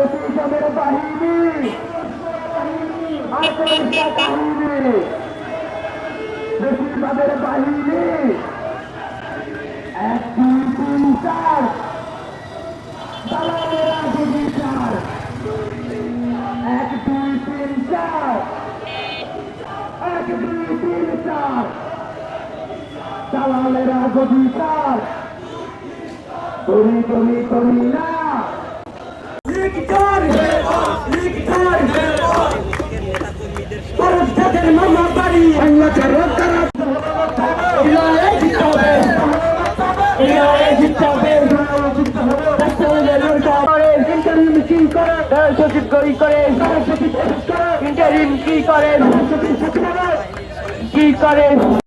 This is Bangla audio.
ব্রিটিশের বাহিনী। কাহিনী ব্রিটিশদের বাহিনী। এক, দুই, তিন, চার। এক, দুই, তিন, চার। এক, দুই, তিন, চার। তুমি তুমি তুমি না। কি করে সচিব গড়ি করে। ইন্টারিম কি করে? কি করে?